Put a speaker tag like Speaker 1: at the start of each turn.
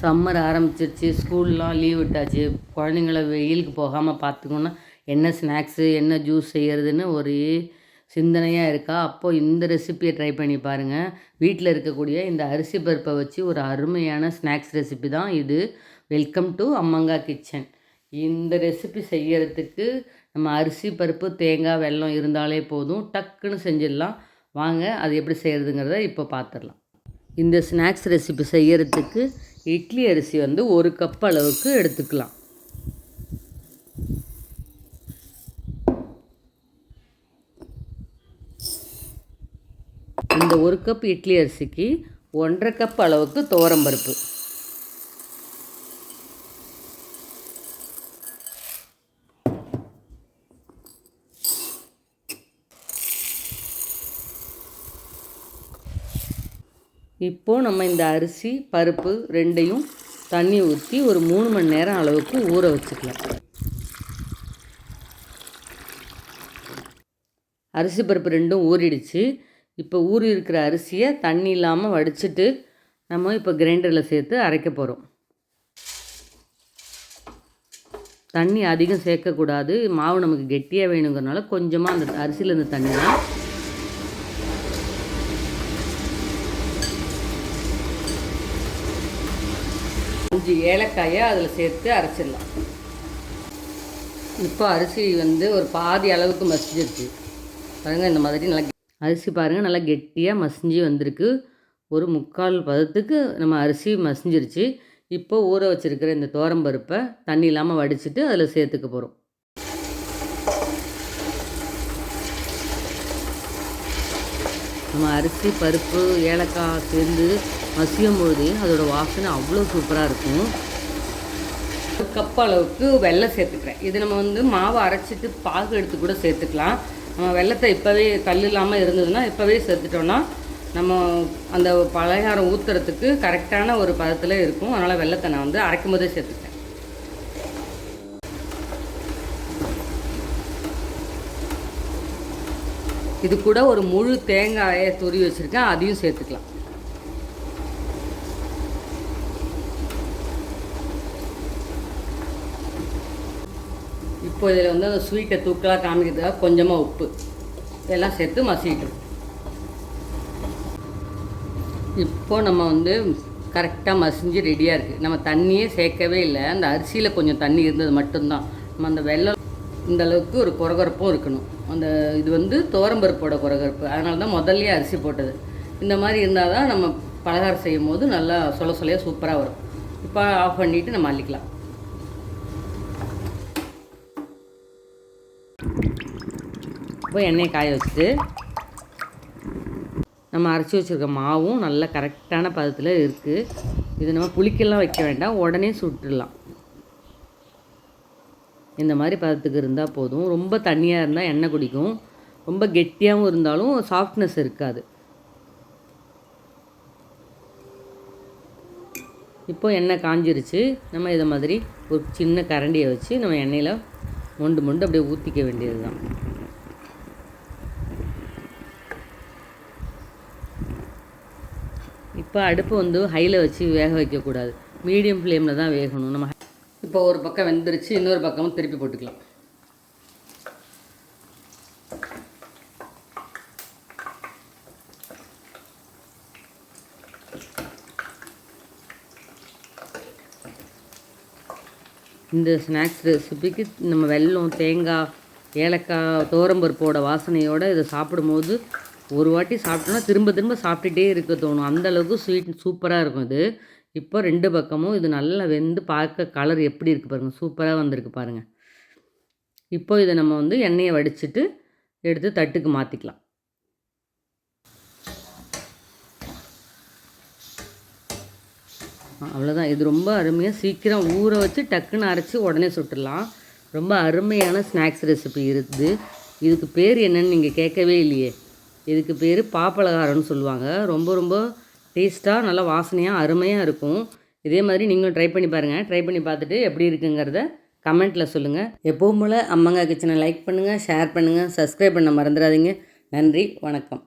Speaker 1: Summer ஆரம்பிச்சிருச்சு ஸ்கூல்லாம் leave விட்டாச்சு. குழந்தைங்கள வெயிலுக்கு போகாமல் பார்த்துக்கணுன்னா என்ன ஸ்நாக்ஸு என்ன ஜூஸ் செய்கிறதுன்னு ஒரே சிந்தனையாக இருக்கா? அப்போது இந்த ரெசிப்பியை ட்ரை பண்ணி பாருங்கள் வீட்டில் இருக்கக்கூடிய இந்த அரிசி பருப்பை வச்சு ஒரு அருமையான ஸ்நாக்ஸ் ரெசிபி தான் இது. வெல்கம் டு அம்மங்கா கிச்சன் இந்த ரெசிபி செய்கிறதுக்கு நம்ம அரிசி பருப்பு தேங்காய் வெல்லம் இருந்தாலே போதும். டக்குன்னு செஞ்சிடலாம். வாங்க அது எப்படி செய்கிறதுங்கிறத இப்போ பார்த்துடலாம். இந்த ஸ்நாக்ஸ் ரெசிபி செய்கிறதுக்கு இட்லி அரிசி வந்து ஒரு கப் அளவுக்கு எடுத்துக்கலாம். இந்த ஒரு கப் இட்லி அரிசிக்கு ஒன்றரை கப் அளவுக்கு துவரம்பருப்பு இப்போது நம்ம இந்த அரிசி பருப்பு ரெண்டையும் தண்ணி ஊற்றி ஒரு மூணு மணி நேரம் அளவுக்கு ஊற வச்சுக்கலாம். அரிசி பருப்பு ரெண்டும் ஊறிடுச்சு. இப்போ ஊறி இருக்கிற அரிசியை தண்ணி இல்லாமல் வடிச்சிட்டு நம்ம இப்போ கிரைண்டரில் சேர்த்து அரைக்க போகிறோம் தண்ணி அதிகம் சேர்க்கக்கூடாது மாவு நமக்கு கெட்டியாக வேணுங்கிறனால கொஞ்சமாக அந்த அரிசியில் இருந்த தண்ணியெலாம் அஞ்சு ஏலக்காயை அதில் சேர்த்து அரைச்சிடலாம். இப்போ அரிசி வந்து ஒரு பாதி அளவுக்கு மசிஞ்சிருச்சு. பாருங்கள் இந்த மாதிரி நல்லா அரிசி பாருங்கள் நல்லா கெட்டியாக மசிஞ்சு வந்திருக்கு. ஒரு முக்கால் பதத்துக்கு நம்ம அரிசி மசிஞ்சிருச்சு. இப்போ ஊற வச்சுருக்கிற இந்த தோரம்பருப்பை தண்ணி இல்லாமல் வடிச்சிட்டு அதில் சேர்த்துக்க போகிறோம் நம்ம அரிசி பருப்பு ஏலக்காய் சேர்ந்து மசியும் பொழுது அதோட வாசனை அவ்வளோ சூப்பராக இருக்கும். ஒரு கப் அளவுக்கு வெள்ளம் சேர்த்துக்கிறேன். இது நம்ம வந்து மாவை அரைச்சிட்டு பாகு எடுத்து கூட சேர்த்துக்கலாம். நம்ம வெள்ளத்தை இப்போவே கல் இல்லாமல் இருந்ததுன்னா இப்போவே சேர்த்துட்டோன்னா நம்ம அந்த பலகாரம் ஊற்றுறதுக்கு கரெக்டான ஒரு பதத்தில் இருக்கும். அதனால் வெள்ளத்தை நான் வந்து அரைக்கும் போதே சேர்த்துக்கிறேன். இது கூட ஒரு முழு தேங்காயை துரி வச்சுருக்கேன். அதையும் சேர்த்துக்கலாம். இப்போ இதில் வந்து அந்த ஸ்வீட்டை தூக்கலாக காமிக்கிறதுக்காக கொஞ்சமாக உப்பு. எல்லாம் சேர்த்து மசிக்கிட்டோம் இப்போ நம்ம வந்து கரெக்டாக மசிஞ்சு ரெடியாக இருக்குது நம்ம தண்ணியே சேர்க்கவே இல்லை. அந்த அரிசியில் கொஞ்சம் தண்ணி இருந்தது மட்டும்தான். நம்ம அந்த வெள்ளம் இந்த அளவுக்கு ஒரு குறகுறப்பும் இருக்கணும். அந்த இது வந்து துவரம்பருப்போட குறகுறப்பு. அதனால தான் முதல்லையே அரிசி போட்டது. இந்த மாதிரி இருந்தால் தான் நம்ம பலகாரம் செய்யும் போது நல்லா சொல்ல சொல்லையாக சூப்பராக வரும். இப்போ ஆஃப் பண்ணிவிட்டு நம்ம அள்ளிக்கலாம். இப்போ எண்ணெயை காய வச்சுட்டு நம்ம அரைச்சி வச்சுருக்க மாவும் நல்ல கரெக்டான பதத்தில் இருக்குது இது நம்ம புளிக்கெல்லாம் வைக்க வேண்டாம் உடனே சுட்டுடலாம். இந்த மாதிரி பதத்துக்கு இருந்தால் போதும். ரொம்ப தண்ணியாக இருந்தால் எண்ணெய் குடிக்கும். ரொம்ப கெட்டியாகவும் இருந்தாலும் சாஃப்ட்னஸ் இருக்காது. இப்போ எண்ணெய் காஞ்சிருச்சு. நம்ம இதை மாதிரி ஒரு சின்ன கரண்டியை வச்சு நம்ம எண்ணெயில் மொண்டு மொண்டு அப்படியே ஊற்றிக்க வேண்டியது தான் இப்போ அடுப்பு வந்து ஹையில் வச்சு வேக வைக்கக்கூடாது. மீடியம் ஃப்ளேமில் தான் வேகணும். நம்ம இப்போ ஒரு பக்கம் வெந்துருச்சு இன்னொரு பக்கமும் திருப்பி போட்டுக்கலாம். இந்த ஸ்நாக்ஸ் ரெசிபிக்கு நம்ம வெல்லம் தேங்காய் ஏலக்காய் தோரம்பருப்போட வாசனையோடு இதை சாப்பிடும்போது ஒரு வாட்டி சாப்பிட்டோன்னா திரும்ப திரும்ப சாப்பிட்டுட்டே இருக்க தோணும். அந்த அளவுக்கு ஸ்வீட் சூப்பராக இருக்கும் இது. இப்போ ரெண்டு பக்கமும் இது நல்லா வெந்து பார்க்க கலர் எப்படி இருக்குது பாருங்கள் சூப்பராக வந்திருக்கு பாருங்கள் இப்போ இதை நம்ம வந்து எண்ணெயை வடிச்சிட்டு எடுத்து தட்டுக்கு மாற்றிக்கலாம் அவ்வளோதான் இது ரொம்ப அருமையாக சீக்கிரம் ஊற வச்சு டக்குன்னு அரைச்சி உடனே சுட்டுடலாம். ரொம்ப அருமையான ஸ்நாக்ஸ் ரெசிபி இருக்குது இதுக்கு பேர் என்னன்னு நீங்கள் கேட்கவே இல்லையே. இதுக்கு பேர் பாப்பலகாரம்னு சொல்லுவாங்க. ரொம்ப ரொம்ப டேஸ்ட்டாக நல்லா வாசனையாக அருமையாக இருக்கும். இதே மாதிரி நீங்களும் ட்ரை பண்ணி பாருங்கள் ட்ரை பண்ணி பார்த்துட்டு எப்படி இருக்குங்கிறத கமெண்ட்டில் சொல்லுங்கள் எப்பவும் போல் அம்மங்கா கிச்சனை லைக் பண்ணுங்கள் ஷேர் பண்ணுங்கள் சப்ஸ்கிரைப் பண்ண மறந்துடாதீங்க. நன்றி வணக்கம்.